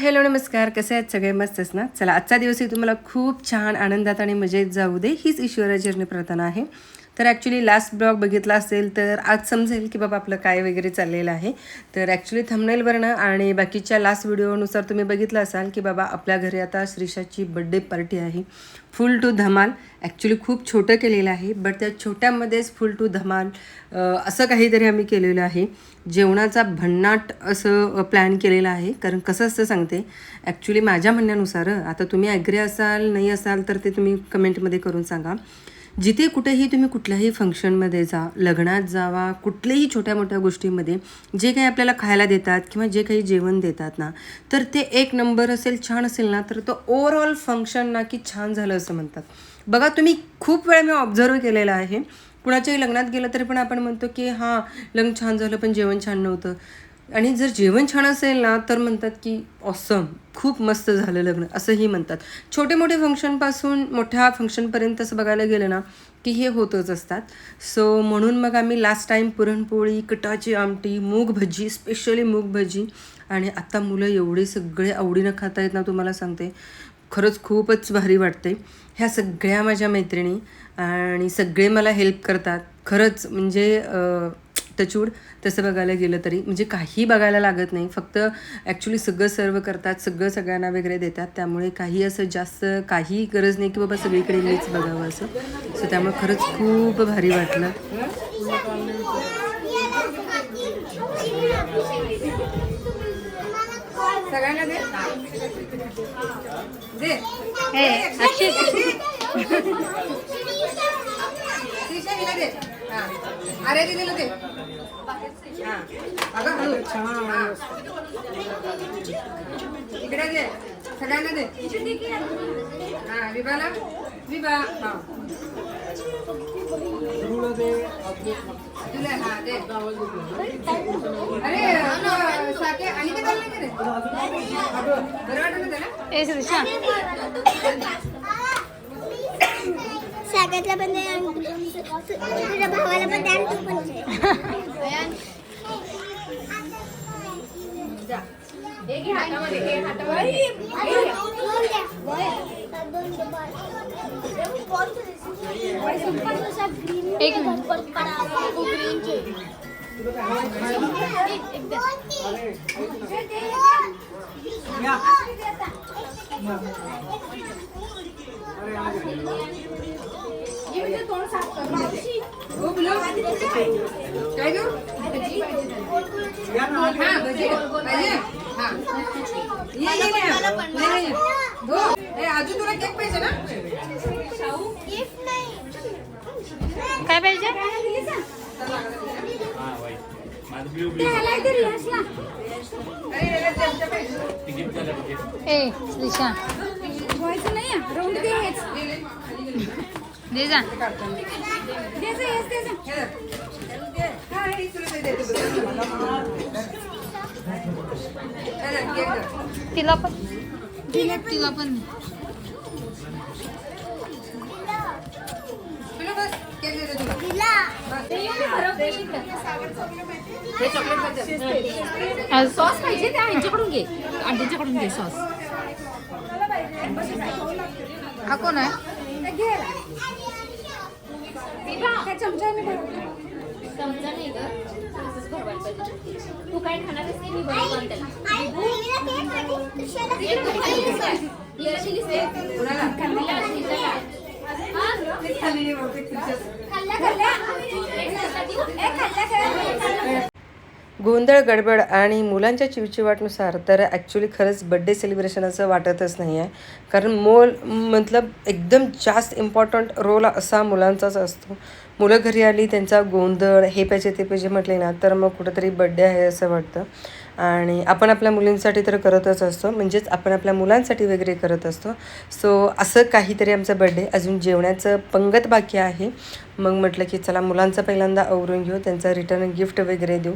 Hello नमस्कार. कसे आहेत? सगळे मस्तच ना? चला आजचा दिवसही तुम्हाला खूप छान आनंदात आणि मजेत जाऊ दे. हीच ईश्वरा प्रार्थना आहे. तर ॲक्च्युली लास्ट ब्लॉग बघितला असेल तर आज समजेल की बाबा आपलं काय वगैरे चाललेलं आहे. तर ॲक्च्युली थंबनेलवरनं आणि बाकीच्या लास्ट व्हिडिओनुसार तुम्ही बघितलं असाल की बाबा आपल्या घरी आता श्रीषाची बड्डे पार्टी आहे. फुल टू धमाल. ॲक्च्युली खूप छोटं केलेलं आहे बट त्या छोट्यामध्येच फुल टू धमाल असं काहीतरी आम्ही केलेलं आहे. जेवणाचा भन्नाट असं प्लॅन केलेला आहे. कारण कसं असतं सांगते ॲक्च्युली माझ्या म्हणण्यानुसार आता तुम्ही ॲग्री असाल नाही असाल तर ते तुम्ही कमेंटमध्ये करून सांगा. जिथे कुठेही तुम्ही कुठल्याही फंक्शनमध्ये जा लग्नात जावा कुठल्याही छोट्या मोठ्या गोष्टीमध्ये जे काही आपल्याला खायला देतात किंवा जे काही जेवण देतात ना तर ते एक नंबर असेल छान असेल ना तर तो ओव्हरऑल फंक्शन ना की छान झालं असं म्हणतात. बघा तुम्ही खूप वेळा मी ऑब्झर्व केलेलं आहे. कुणाच्याही लग्नात गेलं तरी पण आपण म्हणतो की हां लग्न छान झालं पण जेवण छान नव्हतं. आणि जर जेवण छान असेल ना तर म्हणतात की ऑसम खूप मस्त झालं लग्न असंही म्हणतात. छोटे मोठे फंक्शनपासून मोठ्या फंक्शनपर्यंत असं बघायला गेलं ना की हे होतच असतात. सो म्हणून मग आम्ही लास्ट टाईम पुरणपोळी कटाची आमटी मूग भजी स्पेशली मूग भजी. आणि आता मुलं एवढे सगळे आवडीनं खाता येत ना तुम्हाला सांगते. खरंच खूपच भारी वाटते ह्या सगळ्या माझ्या मैत्रिणी आणि सगळे मला हेल्प करतात. खरंच म्हणजे टचूड तसं बघायला गेलं तरी. म्हणजे काही बघायला लागत नाही. फक्त ॲक्च्युली सगळं सर्व करतात सगळं सगळ्यांना वगैरे देतात. त्यामुळे काही असं जास्त काही गरज नाही की बाबा सगळीकडे मीच बघावं असं. सो त्यामुळे खरंच खूप भारी वाटलं. सगळ्यांना दे. दे. हे हां. अरे दीदीला दे अगं हळू हां. इकडे दे. सगळ्यांना दे. हां विभाला? विभा. हां. तुला हां दे. अरे साके आणि काय चाललंय का रे? बरं वाटत ना त्याला? ए श्रीषा सागरला पण दे आणि तुझ्या भावाला पण दे आणि तू पण घे. दोन द्या. दोन दे, बस. एक मिनिट ग्रीनचे. हो बोलो काय देऊ हा भजी हा. ये ये तुला केक पाहिजे ना? गिफ्ट नाही काय पाहिजे अरे याला चमचा पाहिजे ए दे जा. तिला पण. तिला पण. सॉस पाहिजे त्या ह्यांच्याकडून घे आंटीच्याकडून घे सॉस हा कोण आहे. तू काय खाणार मी गोंधळ गडबड आणि मुलांच्या चिवचिवाटनुसार तर ॲक्च्युली खरंच बड्डे सेलिब्रेशन असं वाटतच नाही आहे कारण मोल मतलब एकदम जास्त इम्पॉर्टंट रोल असा मुलांचाच असतो. मुलं घरी आली त्यांचा गोंधळ हे पाहिजे ते पाहिजे म्हटले ना तर मग कुठंतरी बड्डे आहे असं वाटतं. आणि आपण आपल्या मुलींसाठी तर करतच असतो. म्हणजेच आपण आपल्या मुलांसाठी वगैरे करत असतो. सो असं काहीतरी आमचा बड्डे अजून जेवणाचं पंगत बाकी आहे. मग म्हटलं की चला मुलांचा पहिल्यांदा आवरून घेऊ त्यांचा रिटर्न गिफ्ट वगैरे देऊ.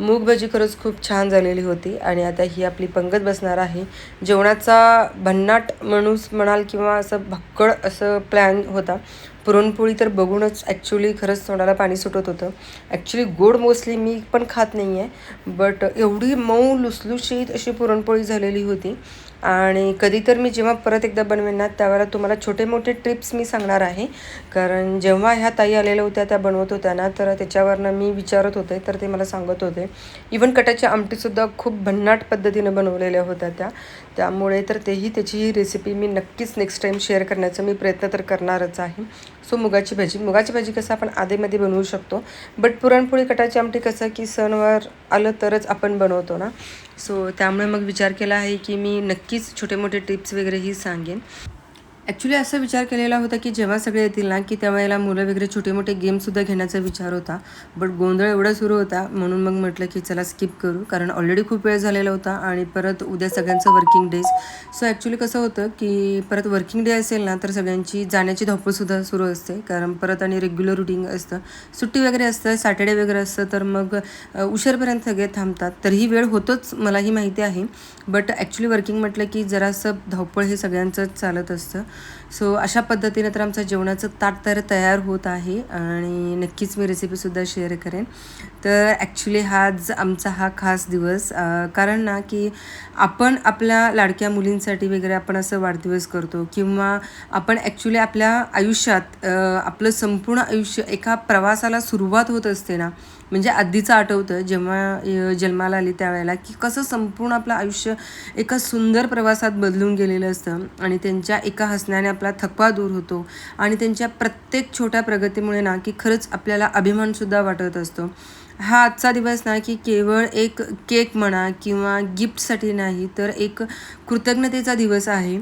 मूग भाजी खरंच खूप छान झालेली होती आणि आता ही आपली पंगत बसणार आहे. जेवणाचा भन्नाट माणूस म्हणाल किंवा असं भक्कड असं प्लॅन होता. पुरणपोळी तर बघूनच ॲक्च्युली खरंच तोंडाला पाणी सुटत होतं. ॲक्च्युली गोड मोस्टली मी पण खात नाही आहे बट एवढी मऊ लुसलुशीत अशी पुरणपोळी झालेली होती. आणि कधी तर मी जेव्हा परत एकदा बनवेन ना त्यावेळेला तुम्हाला छोटे मोठे ट्रिप्स मी सांगणार आहे. कारण जेव्हा ह्या ताई आलेल्या होत्या त्या बनवत होत्या ना तर त्याच्यावरनं मी विचारत होते तर ते मला सांगत होते. इवन कटाच्या आमटीसुद्धा खूप भन्नाट पद्धतीनं बनवलेल्या होत्या त्या. त्यामुळे तर तेही त्याची रेसिपी मी नक्कीच नेक्स्ट टाईम शेअर करण्याचा मी प्रयत्न तर करणारच आहे. सो मुगाची भाजी. मुगाची भाजी कसं आपण आधेमध्ये बनवू शकतो. बट पुरणपोळी कटाची आमटी कसं की सणवार आलं तरच आपण बनवतो ना. सो त्यामुळे मग विचार केला आहे की मी नक्कीच छोटे मोठे टिप्स वगैरेही सांगेन. ॲक्च्युली असा विचार केलेला होता की जेव्हा सगळे येतील ना की त्यावेळेला मुलं वगैरे छोटे मोठे गेमसुद्धा घेण्याचा विचार होता. बट गोंधळ एवढा सुरू होता म्हणून मग म्हटलं की चला स्किप करू. कारण ऑलरेडी खूप वेळ झालेला होता आणि परत उद्या सगळ्यांचं वर्किंग डेज सो ॲक्च्युली कसं होतं की परत वर्किंग डे असेल ना तर सगळ्यांची जाण्याची धावपळसुद्धा सुरू असते. कारण परत आणि रेग्युलर रुटीन असतं. सुट्टी वगैरे असतं सॅटर्डे वगैरे असतं तर मग उशीरपर्यंत सगळे थांबतात. तर ही वेळ होतोच मलाही माहिती आहे. बट ॲक्च्युली वर्किंग म्हटलं की जरासं धावपळ हे सगळ्यांचंच चालत असतं. सो अशा पद्धतीने तर आमचं जेवणाचं ताट तर तयार होत आहे आणि नक्कीच मी रेसिपीसुद्धा शेअर करेन. तर ॲक्च्युली हाच आमचा हा खास दिवस कारण ना की आपण आपल्या लाडक्या मुलींसाठी वगैरे आपण असं वाढदिवस करतो किंवा आपण ॲक्च्युली आपल्या आयुष्यात आपलं संपूर्ण आयुष्य एका प्रवासाला सुरुवात होत असते ना म्हणजे आधीचं आठवतं जेव्हा जन्माला आली त्यावेळेला की कसं संपूर्ण आपलं आयुष्य एका सुंदर प्रवासात बदलून गेलेलं असतं आणि त्यांच्या एका हसण्याने आपला थकवा दूर होतो आणि त्यांच्या प्रत्येक छोट्या प्रगतीमुळे ना की खरंच आपल्याला अभिमानसुद्धा वाटत असतो. हा आजचा दिवस ना की केवळ एक केक म्हणा किंवा गिफ्टसाठी नाही तर एक कृतज्ञतेचा दिवस आहे.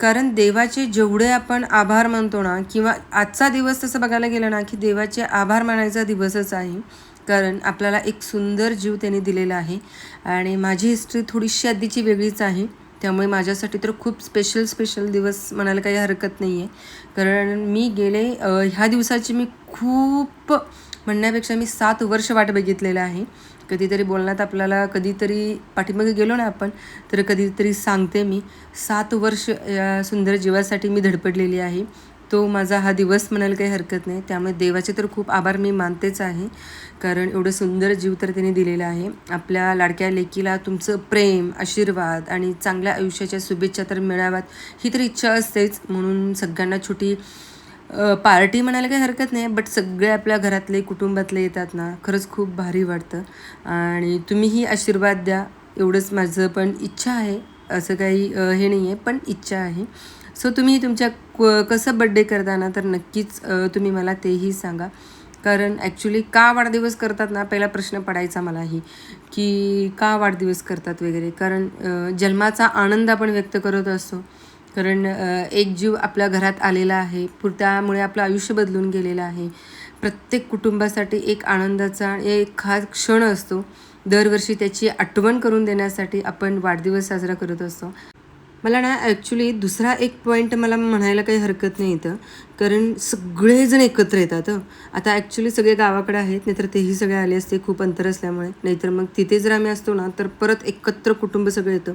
कारण देवाचे जेवढे आपण आभार मानतो ना किंवा आजचा दिवस तसं बघायला गेलं ना की देवाचे आभार मानायचा दिवसच आहे. कारण आपल्याला एक सुंदर जीव त्यांनी दिलेला आहे. आणि माझी हिस्ट्री थोडीशी आधीची वेगळीच आहे. त्यामुळे माझ्यासाठी तर खूप स्पेशल स्पेशल दिवस म्हणायला काही हरकत नाही आहे कारण मी गेले ह्या दिवसाची मी खूप म्हणण्यापेक्षा मी सात वर्ष वाट बघितलेलं आहे. कधीतरी बोलण्यात आपल्याला कधीतरी पाठीमागे गेलो ना आपण तर कधीतरी सांगते मी सात वर्ष या सुंदर जीवासाठी मी धडपडलेली आहे. तो माझा हा दिवस म्हणायला काही हरकत नाही. त्यामुळे देवाचे तर खूप आभार मी मानतेच आहे. कारण एवढं सुंदर जीव तर त्यांनी दिलेला आहे. आपल्या लाडक्या लेकीला तुमचं प्रेम आशीर्वाद आणि चांगल्या आयुष्याच्या शुभेच्छा तर मिळाव्यात. ही तर इच्छा असतेच. म्हणून सगळ्यांना छोटी पार्टी म्हणायला काही हरकत नाही. बट सगळे आपल्या घरातले कुटुंबातले येतात ना. खरंच खूप भारी वाटतं. आणि तुम्हीही आशीर्वाद द्या. एवढंच माझं पण इच्छा आहे. असं काही हे नाही आहे पण इच्छा आहे. सो तुम्ही तुमच्या क कसं बड्डे करताना तर नक्कीच तुम्ही मला तेही सांगा. कारण ॲक्च्युली का वाढदिवस करतात ना पहिला प्रश्न पडायचा मलाही. की का वाढदिवस करतात वगैरे. कारण जन्माचा आनंद आपण व्यक्त करत असतो. कारण एक जीव आपल्या घरात आलेला आहे. पुर त्यामुळे आपलं आयुष्य बदलून गेलेलं आहे. प्रत्येक कुटुंबासाठी एक आनंदाचा एक खास क्षण असतो. दरवर्षी त्याची आठवण करून देण्यासाठी आपण वाढदिवस साजरा करत असतो. मला ना ॲक्च्युली दुसरा एक पॉईंट मला म्हणायला काही हरकत नाही इथं. कारण सगळेजण एकत्र येतात आता ॲक्च्युली सगळे गावाकडे आहेत नाहीतर तेही सगळे आले असते खूप अंतर असल्यामुळे. नाहीतर मग तिथे जर आम्ही असतो ना तर परत एकत्र कुटुंब सगळं येतं.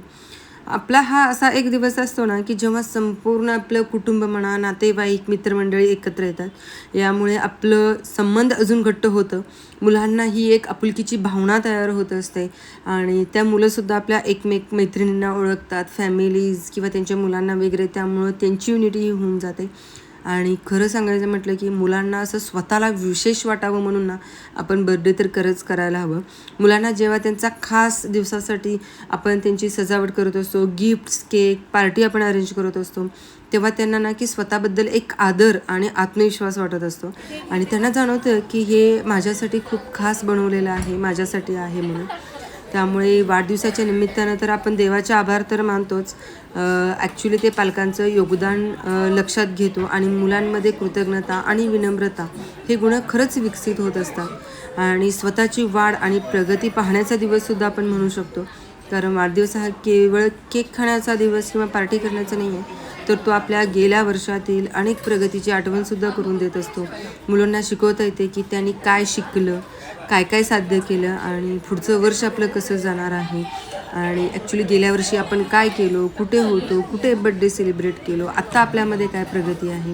आपला हा असा एक दिवस असतो ना की जेव्हा संपूर्ण आपलं कुटुंब म्हणा नातेवाईक मित्रमंडळी एकत्र येतात. यामुळे आपलं संबंध अजून घट्ट होतं. मुलांना ही एक आपुलकीची भावना तयार होत असते. आणि त्या मुलंसुद्धा आपल्या एकमेक मैत्रिणींना ओळखतात फॅमिलीज किंवा त्यांच्या मुलांना वगैरे. त्यामुळं त्यांची युनिटीही होऊन जाते. आणि खरं सांगायचं म्हटलं की मुलांना असं स्वतःला विशेष वाटावं म्हणून ना आपण बर्थडे तर खरंच करायला हवं. मुलांना जेव्हा त्यांचा खास दिवसासाठी आपण त्यांची सजावट करत असतो गिफ्ट्स केक पार्टी आपण अरेंज करत असतो तेव्हा त्यांना ना की स्वतःबद्दल एक आदर आणि आत्मविश्वास वाटत असतो. आणि त्यांना जाणवतं की हे माझ्यासाठी खूप खास बनवलेलं आहे माझ्यासाठी आहे म्हणून. त्यामुळे वाढदिवसाच्या निमित्तानं तर आपण देवाचे आभार तर मानतोच. ॲक्च्युली ते पालकांचं योगदान लक्षात घेतो आणि मुलांमध्ये कृतज्ञता आणि विनम्रता हे गुण खरंच विकसित होत असतात. आणि स्वतःची वाढ आणि प्रगती पाहण्याचा दिवससुद्धा आपण म्हणू शकतो. कारण वाढदिवस हा केवळ केक खाण्याचा दिवस किंवा पार्टी करण्याचा नाही आहे तर तो आपल्या गेल्या वर्षातील अनेक प्रगतीची आठवणसुद्धा करून देत असतो. मुलांना शिकवता येते की त्यांनी काय शिकलं काय काय साध्य केलं आणि पुढचं वर्ष आपलं कसं जाणार आहे. आणि ॲक्च्युली गेल्या वर्षी आपण काय केलो कुठे होतो कुठे बड्डे सेलिब्रेट केलो आत्ता आपल्यामध्ये काय प्रगती आहे?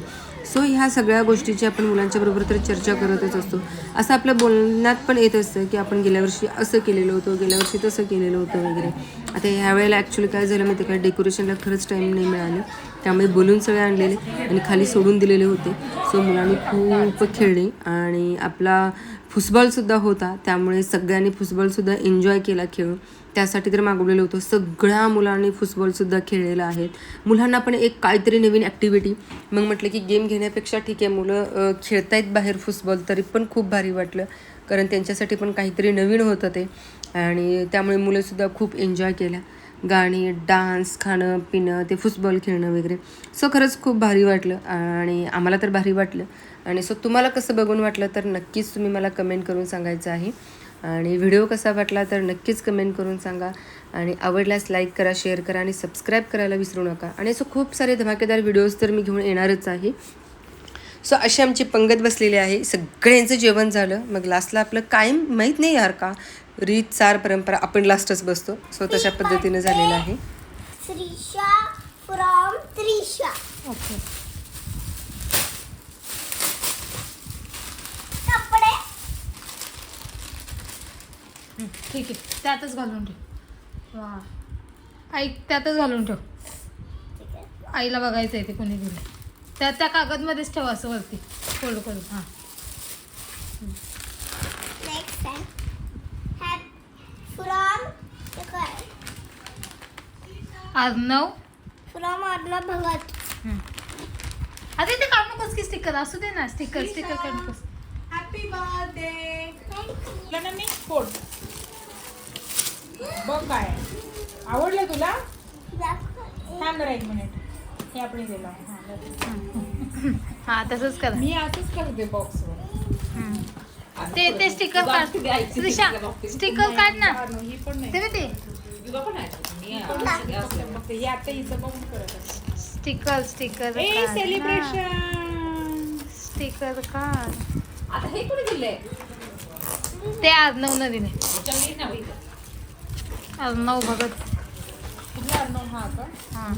सो ह्या सगळ्या गोष्टीची आपण मुलांच्या बरोबर तर चर्चा करतच असतो. असं आपल्या बोलण्यात पण येत असतं की आपण गेल्या वर्षी असं केलेलं होतं गेल्या वर्षी तसं केलेलं होतं वगैरे. आता ह्या वेळेला ॲक्च्युली काय झालं माहिती का? डेकोरेशनला खरंच टाईम नाही मिळालं. त्यामुळे बलून सगळे आणलेले आणि खाली सोडून दिलेले होते. सो मुलांनी खूप खेळले आणि आपला फुसबॉलसुद्धा होता. त्यामुळे सगळ्यांनी फुसबॉलसुद्धा एन्जॉय केला खेळून त्यासाठी तर मागवलेलं होतं. सगळ्या मुलांनी फुटबॉलसुद्धा खेळलेलं आहे. मुलांना पण एक काहीतरी नवीन ॲक्टिव्हिटी मग म्हटलं की गेम घेण्यापेक्षा ठीक आहे. मुलं खेळतायत बाहेर फुटबॉल तरी पण खूप भारी वाटलं. कारण त्यांच्यासाठी पण काहीतरी नवीन होतं ते. आणि त्यामुळे मुलंसुद्धा खूप एन्जॉय केल्या. गाणी डान्स खाणं पिणं ते फुटबॉल खेळणं वगैरे. सो खरंच खूप भारी वाटलं. आणि आम्हाला तर भारी वाटलं. आणि सो तुम्हाला कसं बघून वाटलं? तर नक्कीच तुम्ही मला कमेंट करून सांगायचं आहे. आणि व्हिडिओ कसा वाटला तर नक्कीच कमेंट करून सांगा. आणि आवडल्यास लाईक करा शेअर करा आणि सबस्क्राईब करायला विसरू नका. आणि असं खूप सारे धमाकेदार व्हिडिओज तर मी घेऊन येणारच आहे. सो अशी आमची पंगत बसलेली आहे. सगळ्यांचं जेवण झालं. मग लास्टला आपलं कायम माहीत नाही यार का? रीत चार परंपरा आपण लास्टच बसतो. सो तशा पद्धतीनं झालेलं आहे. श्रीषा फ्रॉम त्रिशा ओके ठीक आहे. त्यातच घालून ठेव. वा. आई त्यातच घालून ठेव. आईला बघायचं आहे ते कोणी दिलं त्या त्या कागदमध्येच ठेव असं वरती. फोल्ड करून हां. हॅप फ्रॉम काय अर्णव? फ्रॉम अर्णव भगत. अरे ते काढू नकोस की स्टिकर असू दे ना स्टिकर स्टिकर काढू नकोस. हॅपी बर्थडे मी फोड बघ काय आवडलं तुला? थांब एक मिनिट हे आपण दिलं हां. हां तसंच करा. मी असंच करते बॉक्सवर ते ते स्टिकर काढ. स्टिकर काढ ना. ही पण नाही. ते. बघ ते मग ते हे आता हिचं बघून करत आहे. Sticker sticker a celebration sticker काढ. आता हे कोणी दिलंय? ते अर्णव न दिले चल ना इथं. अर्णव भगत कुठला अर्णव हा का हां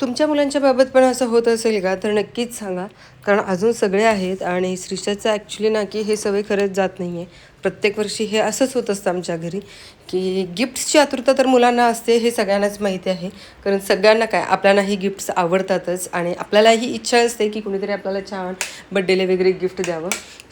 तुमच्या मुलांच्या बाबत पण असं होत असेल का? तर नक्कीच सांगा. कारण अजून सगळे आहेत आणि श्रीषाचं ॲक्च्युली ना की हे सवय खरंच जात नाही आहे प्रत्येक वर्षी हे असंच होत असतं आमच्या घरी की गिफ्ट्सची आतुरता तर मुलांना असते हे सगळ्यांनाच माहिती आहे. कारण सगळ्यांना काय आपल्यालाही गिफ्ट्स आवडतातच आणि आपल्यालाही इच्छा असते की कुणीतरी आपल्याला छान बड्डेला वगैरे गिफ्ट द्यावं.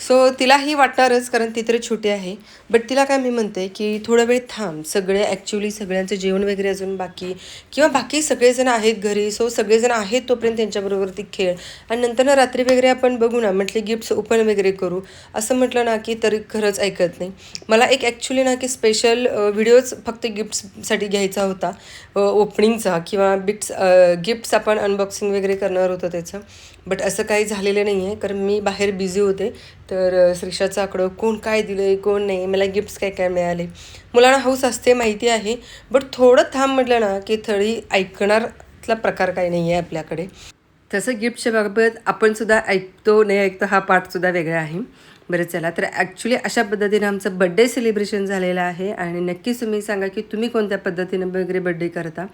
सो तिलाही वाटणारच कारण ती तर छोटी आहे. बट तिला काय मी म्हणते की थोडा वेळ थांब. सगळे ॲक्च्युली सगळ्यांचं जेवण वगैरे अजून बाकी किंवा बाकी सगळेजण आहेत घरी सो सगळेजण आहेत तोपर्यंत त्यांच्याबरोबर ती खेळ. आणि नंतर ना रात्री वगैरे आपण बघू ना म्हटले गिफ्ट्स ओपन वगैरे करू. असं म्हटलं ना की तरी खरंच ऐकत नाही. मला एक ॲक्च्युली ना की स्पेशल व्हिडिओज फक्त गिफ्ट्ससाठी घ्यायचा होता. ओपनिंगचा किंवा बिट्स गिफ्ट्स आपण अनबॉक्सिंग वगैरे करणार होतं त्याचं. बट असं काही झालेलं नाही आहे कारण मी बाहेर बिझी होते. तर श्रीषाचं आकडं कोण काय दिलं आहे कोण नाही मला गिफ्ट्स काय काय मिळाले. मुलांना हौस असते माहिती आहे. बट थोडं थांब म्हटलं ना की थोडी ऐकणारला प्रकार काही नाही आहे आपल्याकडे. तसं गिफ्टच्या बाबत आपण सुद्धा ऐकतो नाही ऐकतो हा पार्टसुद्धा वेगळा आहे. बरं चला. तर ॲक्च्युली अशा पद्धतीनं आमचं बड्डे सेलिब्रेशन झालेलं आहे आणि नक्कीच तुम्ही सांगा की तुम्ही कोणत्या पद्धतीनं वगैरे बड्डे करता.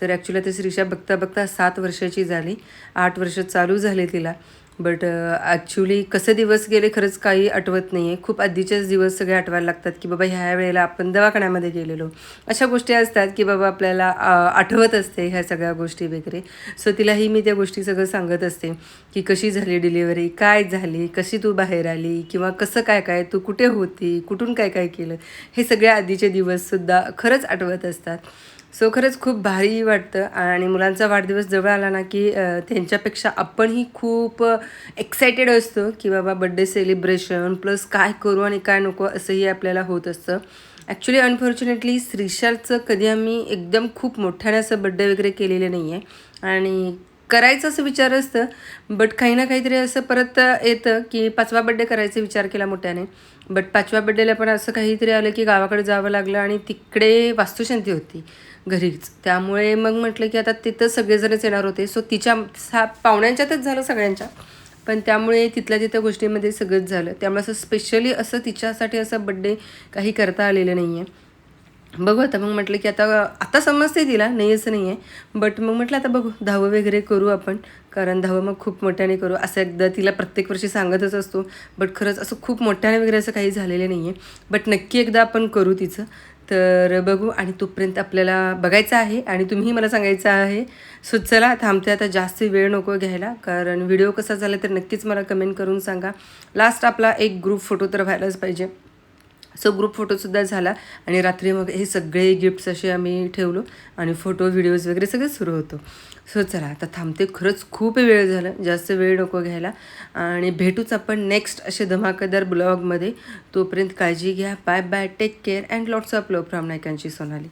तर ॲक्च्युली ती श्रीषा बघता बघता सात वर्षाची झाली. आठ वर्ष चालू झाले तिला. बट ॲक्च्युली uh, कसे दिवस गेले खरंच काही आठवत नाही आहे खूप आधीचेच दिवस सगळे आठवायला लागतात की बाबा ह्या वेळेला आपण दवाखान्यामध्ये गेलेलो. अशा गोष्टी असतात की बाबा आपल्याला आठवत असते ह्या सगळ्या गोष्टी वगैरे. सो तिलाही मी त्या गोष्टी सगळं सांगत असते की कशी झाली डिलिव्हरी काय झाली कशी तू बाहेर आली किंवा कसं काय काय तू कुठे होती कुठून काय काय केलं हे सगळ्या आधीचे दिवससुद्धा खरंच आठवत असतात. सो खरंच खूप भारी वाटतं आणि मुलांचा वाढदिवस जवळ आला ना की त्यांच्यापेक्षा आपणही खूप एक्सायटेड असतो की बाबा बड्डे सेलिब्रेशन प्लस काय करू आणि काय नको असंही आपल्याला होत असतं. ॲक्च्युली अनफॉर्च्युनेटली श्रीशालचं कधी आम्ही एकदम खूप मोठ्याने असं बड्डे वगैरे केलेले नाही आहे आणि करायचं असं विचार असतं बट काही ना काहीतरी असं परत येतं की पाचवा बड्डे करायचा विचार केला मोठ्याने. बट पाचव्या बड्डेला पण असं काहीतरी आलं की गावाकडे जावं लागलं आणि तिकडे वास्तुशांती होती घरीच. त्यामुळे मग म्हटलं की आता तिथं सगळेजणच येणार होते. सो तिच्या सा पाहुण्यांच्यातच झालं सगळ्यांच्या. पण त्यामुळे तिथल्या तिथल्या गोष्टीमध्ये सगळंच झालं. त्यामुळे असं स्पेशली असं तिच्यासाठी असं बड्डे काही करता आलेलं नाही आहे बघू आता. मग म्हटलं की आता आता समजते तिला नाही असं नाही आहे बट मग म्हटलं आता बघू धावं वगैरे करू आपण. कारण धावं मग खूप मोठ्याने करू. असं एकदा तिला प्रत्येक वर्षी सांगतच असतो. बट खरंच असं खूप मोठ्याने वगैरे असं काही झालेलं नाही आहे बट नक्की एकदा आपण करू तिचं. तर बघू. आणि तोपर्यंत आपल्याला बघायचं आहे. आणि तुम्ही मला सांगायचं आहे. सो चला थांबते आता. जास्त वेळ नको घ्यायला. कारण व्हिडिओ कसा झाला तर नक्कीच मला कमेंट करून सांगा. लास्ट आपला एक ग्रुप फोटो तर व्हायलाच पाहिजे. सो ग्रुप फोटोसुद्धा झाला आणि रात्री मग हे सगळे गिफ्ट्स असे आम्ही ठेवलो आणि फोटो व्हिडिओज वगैरे सगळं सुरू होतो. सो चला आता थांबते. खरंच खूप वेळ झाला. जास्त वेळ नको घ्यायला. आणि भेटूच आपण नेक्स्ट असे धमाकेदार ब्लॉगमध्ये तोपर्यंत काळजी घ्या. Bye bye take care and lots of love from नायकांची Sonali.